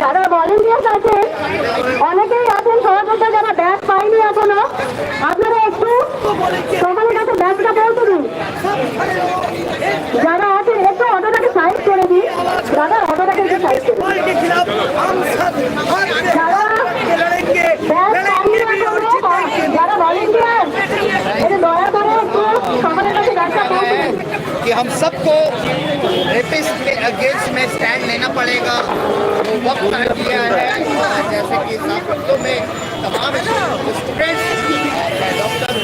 যারা ভলেন্টিয়ার্স আছেন, অনেকেই আছেন সহযোগ যারা ব্যাগ পাইনি এখনও, আপনারা একটু সকালের কাছে ব্যাগটা পৌঁছে দিন। যারা আছেন, একটু অটোটাকে সাইড করে দিন। দাদা, অটোটাকে একটু সাইড করে যারা যারা ভলেন্টিয়ার এটা कि हम सबको एक इस अगेंस्ट में स्टैंड लेना पड़ेगा। तो वक्त आ गया है। जैसे कि साफरतों में तमाम स्टूडेंट्स डॉक्टर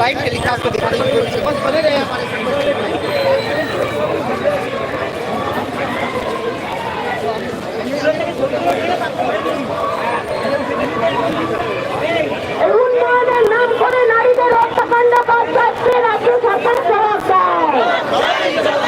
लाइव टेलीकास्ट को दिखाने की कोशिश बस बने रहे हमारे উন্নয়নের নাম করে নারীদের হত্যাকাণ্ড বাদ রাজ্য সরকার জবাব দেয়